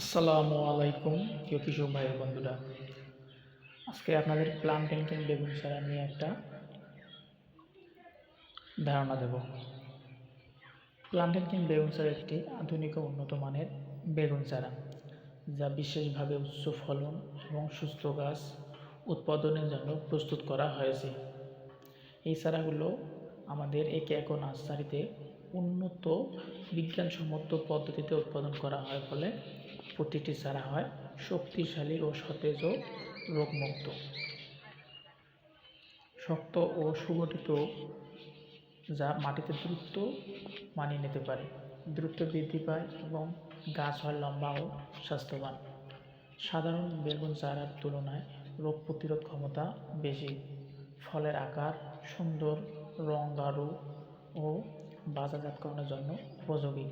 আসসালামু আলাইকুম। প্রিয় কৃষক ভাই বন্ধুরা, আজকে আপনাদের প্লান্টেন কিং বেগুন চারা নিয়ে একটা ধারণা দেব। প্লান্টেন কিং বেগুন চারা একটি আধুনিক ও উন্নত মানের বেগুন চারা, যা বিশেষভাবে উচ্চ ফলন এবং সুস্থ গাছ উৎপাদনের জন্য প্রস্তুত করা হয়েছে। এই চারাগুলো আমাদের একে এক নার্সারিতে উন্নত বিজ্ঞানসম্মত পদ্ধতিতে উৎপাদন করা হয়, ফলে প্রতিটি চারা হয়, শক্তিশালী ও সতেজ ও রোগমুক্ত। শক্ত ও সুগঠিত, যা মাটিতে দ্রুত মানিয়ে নিতে পারে। দ্রুত বৃদ্ধি পায় এবং গাছ হয় লম্বা ও স্বাস্থ্যবান। সাধারণ বেগুন চারার তুলনায় রোগ প্রতিরোধ ক্ষমতা বেশি। ফলের আকার, সুন্দর রং, গাঢ় ও বাজারজাতকরণের জন্য উপযোগী।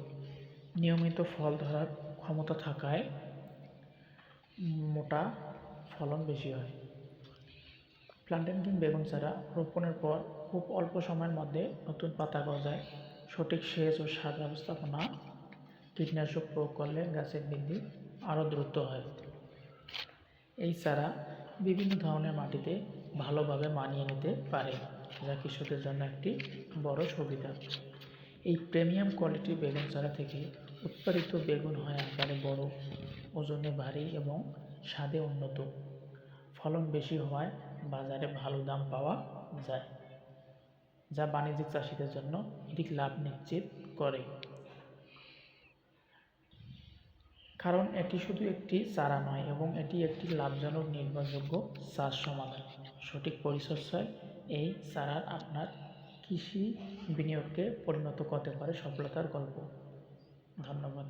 নিয়মিত ফল ধরার ক্ষমতা থাকায় মোটা ফলন বেশি হয়। প্লান্টেন কিং বেগুন চারা রোপণের পর খুব অল্প সময়ের মধ্যে নতুন পাতা গজায়। সঠিক সেচ ও সার ব্যবস্থাপনা কীটনাশক প্রয়োগ করলে গাছের বৃদ্ধি আরও দ্রুত হয়। এই চারা বিভিন্ন ধরনের মাটিতে ভালোভাবে মানিয়ে নিতে পারে, যা কৃষকের জন্য একটি বড় সুবিধা। এই প্রিমিয়াম কোয়ালিটির বেগুন চারা থেকে উৎপাদিত বেগুন হয় আকারে বড় ওজনে ভারী এবং স্বাদে উন্নত। ফলন বেশি হওয়ায় বাজারে ভালো দাম পাওয়া যায়, যা বাণিজ্যিক চাষিদের জন্য অধিক লাভ নিশ্চিত করে। কারণ এটি শুধু একটি চারা নয়, এবং এটি একটি লাভজনক নির্ভরযোগ্য চাষ সমাধান। সঠিক পরিচর্যায় এই চারার আপনার কৃষি বিনিয়োগকে পরিণত করতে পারে সফলতার গল্প। ধন্যবাদ